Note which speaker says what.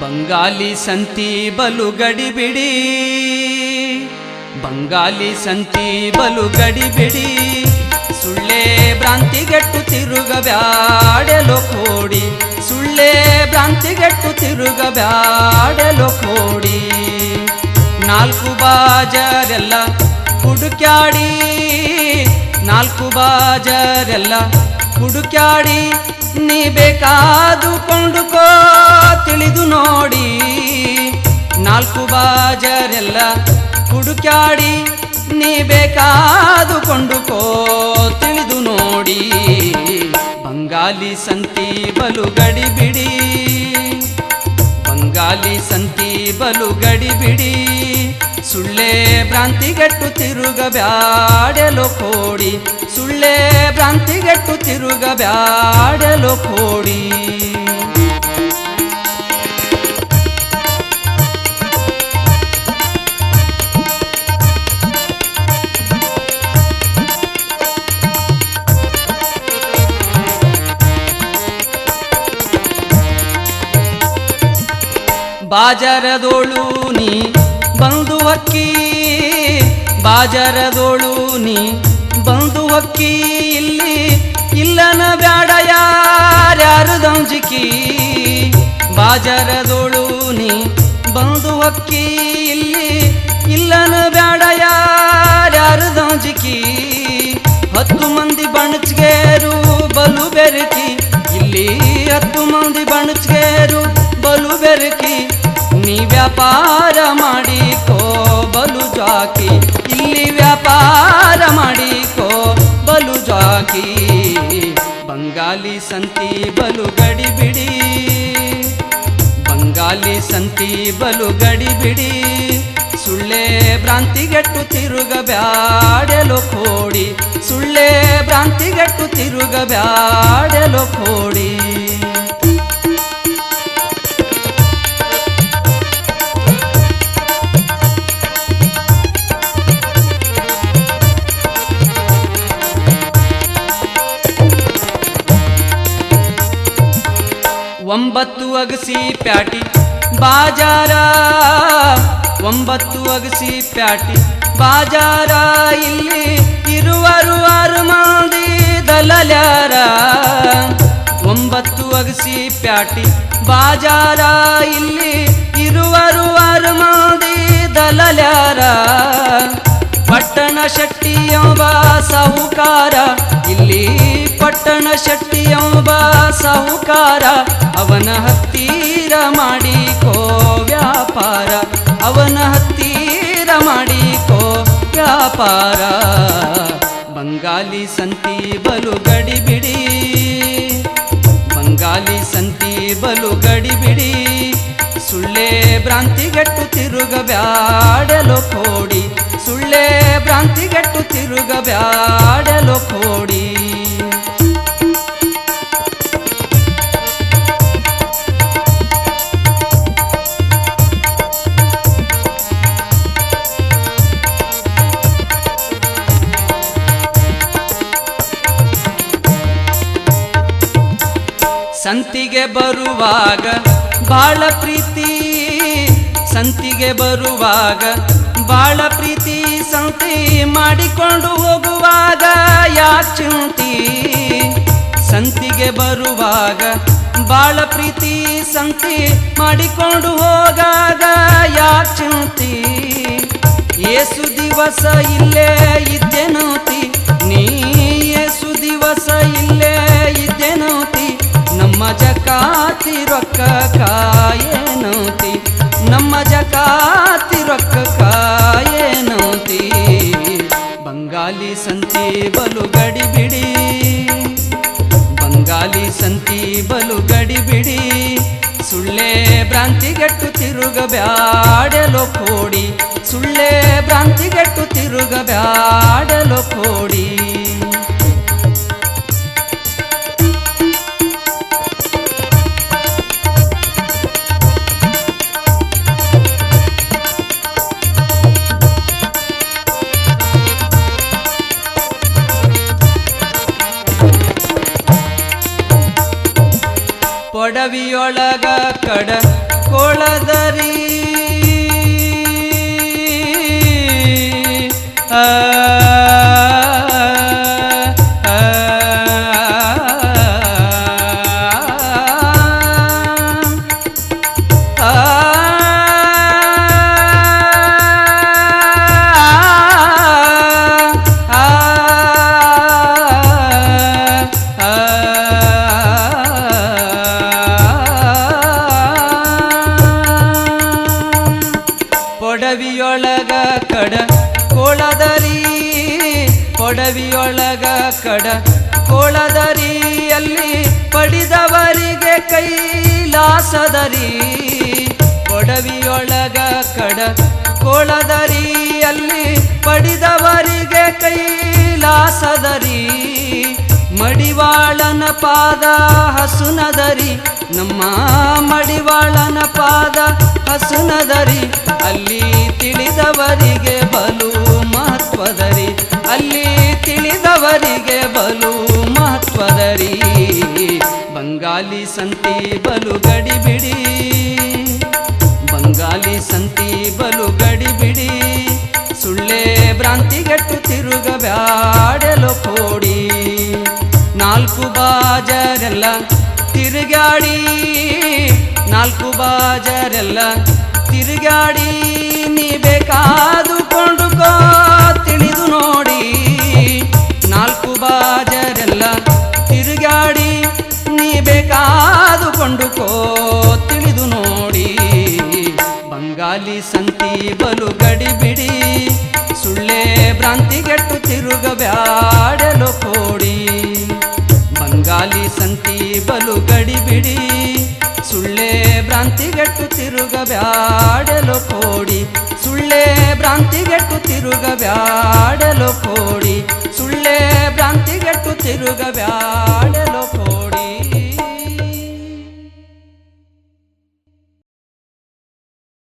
Speaker 1: ಬಂಗಾಲಿ ಸಂತಿ ಬಲು ಗಡಿ ಬಿಡಿ. ಬಂಗಾಲಿ ಸಂತಿ ಬಲು ಗಡಿ ಬಿಡಿ. ಸುಳ್ಳೆ ಭ್ರಾಂತಿಗೆಟ್ಟು ತಿರುಗಬ್ಯಾಡೆಲೋ ಕೋಡಿ. ಸುಳ್ಳೆ ಭ್ರಾಂತಿಗೆಟ್ಟು ತಿರುಗಬ್ಯಾಡೆಲೋ ಕೋಡಿ. ನಾಲ್ಕು ಬಾಜರೆಲ್ಲ ಹುಡುಕ್ಯಾಡಿ. ನಾಲ್ಕು ಬಾಜರೆಲ್ಲ ಹುಡುಕ್ಯಾಡಿ. ನೀ ಬೇಕಾದು ಕೊಂಡುಕೋ ತಿಳಿದು ನೋಡಿ. ನಾಲ್ಕು ಬಾಜರೆಲ್ಲ ಹುಡುಕ್ಯಾಡಿ, ನೀ ಬೇಕಾದು ಕೊಂಡುಕೋ ತಿಳಿದು ನೋಡಿ. ಬಂಗಾಲಿ ಸಂತಿ ಬಲು ಗಡಿಬಿಡಿ ಬಂಗಾಲಿ ಸಂತಿ ಬಲು ಗಡಿ ಬಿಡಿ. ಸುಳ್ಳೆ ಭ್ರಾಂತಿಗೆಟ್ಟು ತಿರುಗಬ್ಯಾಡೆಲೋ ಕೋಡಿ. ಸುಳ್ಳೆ ಭ್ರಾಂತಿಗೆಟ್ಟು ತಿರುಗಬ್ಯಾಡೆಲೋ ಕೋಡಿ. ಬಾಜರದೋಳು ನೀ ಬಂದು ಹಕ್ಕಿ ಬಾಜರದೋಳು ನೀ ಬಂದು ಹಕ್ಕಿ ಇಲ್ಲಿ ಇಲ್ಲನ ಬ್ಯಾಡ ಯಾರ್ಯಾರು ದಂಜಿಕಿ, ಬಾಜರದೋಳು ನೀ ಬಂದು ಹಕ್ಕಿ ಇಲ್ಲಿ ಇಲ್ಲನ ಬ್ಯಾಡ ಯಾರ್ಯಾರು ದಂಜಿಕಿ. ಹತ್ತು ಮಂದಿ ಬಣಚ್ಗೇರು ಬಲು ಬೆರಕಿ, ಇಲ್ಲಿ ಹತ್ತು ಮಂದಿ ಬಣಚ್ಗೇರು ಬಲು ಬೆರಕಿ, ನೀ ವ್ಯಾಪಾರ ಮಾಡಿಕೋ ಬಲು ಜಾಕಿ, ಇಲ್ಲಿ ವ್ಯಾಪಾರ ಮಾಡಿಕೋ, ಬಲು ಜಾಕಿ. ಬಂಗಾಲಿ ಸಂತಿ ಬಲು ಗಡಿ ಬಿಡಿ. ಬಂಗಾಲಿ ಸಂತಿ ಬಲು ಗಡಿ ಬಿಡಿ. ಸುಳ್ಳೆ ತಿರುಗ ಬ್ಯಾಡಲು ಕೋಡಿ. ಸುಳ್ಳೆ ತಿರುಗ ಬ್ಯಾಡಲು ಕೋಡಿ. ಒಂಬತ್ತು ಅಗಸಿ ಪ್ಯಾಟಿ. ಬಾಜಾರ, ಒಂಬತ್ತು ಅಗಸಿ ಪ್ಯಾಟಿ. ಬಾಜಾರ, ಇಲ್ಲಿ ಇರುವರು ಆರು ಮಂದಿ ದಲಲ್ಯಾರ. ಒಂಬತ್ತು ಅಗಸಿ ಪ್ಯಾಟಿ. ಬಾಜಾರ, ಇಲ್ಲಿ ಇರುವರು ಆರು ಮಂದಿ ದಲಲ್ಯಾರ. ಪಟ್ಟಣ ಎಂಬ ಸಾಹುಕಾರ. ಇಲ್ಲಿ ಪಟ್ಟಣ ಶೆಟ್ಟಿಯೊಬ್ಬ ಸಾಹುಕಾರ, ಅವನ ಹತ್ತಿರ ಮಾಡಿಕೋ ವ್ಯಾಪಾರ. ಅವನ ಹತ್ತಿರ ಮಾಡಿಕೋ ವ್ಯಾಪಾರ. ಬಂಗಾಲಿ ಸಂತಿ ಬಲು ಗಡಿ ಬಿಡಿ. ಬಂಗಾಲಿ ಸಂತಿ ಬಲು ಗಡಿ ಬಿಡಿ. ಸುಳ್ಳೆ ಭ್ರಾಂತಿಗೆಟ್ಟು ತಿರುಗಬ್ಯಾಡಲು ಕೋಡಿ. ಸುಳ್ಳೆ ತಿರುಗ ತಿರುಗಬ್ಯಾಡಲೋ ಸಂತಿಗೆ ಬರುವಾಗ ಬಾಳ ಪ್ರೀತಿ, ಸಂತಿಗೆ ಬರುವಾಗ ಬಾಳ ಪ್ರೀತಿ, ಸಂತಿ ಮಾಡಿಕೊಂಡು ಹೋಗುವಾಗ ಯಾ ಚಿಂತಿ? ಸಂತಿಗೆ ಬರುವಾಗ ಬಾಳ ಪ್ರೀತಿ, ಸಂತಿ ಮಾಡಿಕೊಂಡು ಹೋಗಾಗ ಯಾ ಚಿಂತಿ? ಏಸು ದಿವಸ ಇಲ್ಲೇ ಇದ್ದೇನೋತಿ ನೀ ಏಸು ದಿವಸ ಇಲ್ಲೇ ನಮ್ಮ ಜಕಾತಿ ರೊಕ್ಕ ಕಾಯೇನೋತಿ? ನಮ್ಮ ಜಕಾತಿ ರೊಕ್ಕ ಕಾಯೇನೋತಿ? ಬಂಗಾಲಿ ಸಂತಿ ಬಲು ಗಡಿ ಬಿಡಿ. ಬಂಗಾಲಿ ಸಂತಿ ಬಲು ಗಡಿ ಬಿಡಿ. ಸುಳ್ಳೆ ಭ್ರಾಂತಿಗೆಟ್ಟು ತಿರುಗಬ್ಯಾಡಲೋ ಕೋಡಿ. ಸುಳ್ಳೆ ಭ್ರಾಂತಿಗೆಟ್ಟು ತಿರುಗಬ್ಯಾಡಲೋ ಕೋಡಿ. ಪೊಡವಿಯೊಳಗ ಕಡ ಕೊಳದರಿ. ಆ, ಪೊಡವಿಯೊಳಗ ಕಡ ಕೋಳದರಿಯಲ್ಲಿ ಪಡಿದವರಿಗೆ ಕೈಲಾಸದರಿ ಒಡವಿಯೊಳಗ ಕಡ ಕೋಳದರಿಯಲ್ಲಿ ಪಡಿದವರಿಗೆ ಕೈಲಾಸದರಿ ಮಡಿವಾಳನ ಪಾದ ಹಸುನದರಿ, ನಮ್ಮ ಮಡಿವಾಳನ ಪಾದ ಹಸುನದರಿ. ಅಲ್ಲಿ ತಿಳಿದವರಿಗೆ ಬಲು ಮಹತ್ವದರಿ. ಅಲ್ಲಿ ಬಂಗಾಲಿ ಸಂತಿ ಬಲು ಗಡಿ ಬಿಡಿ. ಬಂಗಾಲಿ ಸಂತಿ ಬಲು ಗಡಿ ಗಡಿಬಿಡಿ ಸುಳ್ಳೆ ತಿರುಗ ಬ್ಯಾಡೆಲು ಕೋಡಿ. ನಾಲ್ಕು ಬಾಜರೆಲ್ಲ ತಿರುಗಾಡಿ ನಾಲ್ಕು ಬಾಜರೆಲ್ಲ ತಿರುಗಾಡಿ ನೀ ಬೇಕಾದುಕೊಂಡುಕೋ ತಿಳಿದು ಭ್ರಾಂತಿಗೆಟ್ಟು ತಿರುಗಬ್ಯಾಡಲು ಕೋಡಿ. ಬಂಗಾಲಿ ಸಂತಿ ಬಲು ಗಡಿಬಿಡಿ ಸುಳ್ಳೆ ಭ್ರಾಂತಿಗೆಟ್ಟು ತಿರುಗಬ್ಯಾಡಲು ಕೋಡಿ. ಸುಳ್ಳೆ ಭ್ರಾಂತಿಗೆಟ್ಟು ತಿರುಗಬ್ಯಾಡಲು ಕೋಡಿ. ಸುಳ್ಳೆ ಭ್ರಾಂತಿಗೆಟ್ಟು ತಿರುಗಬ್ಯಾ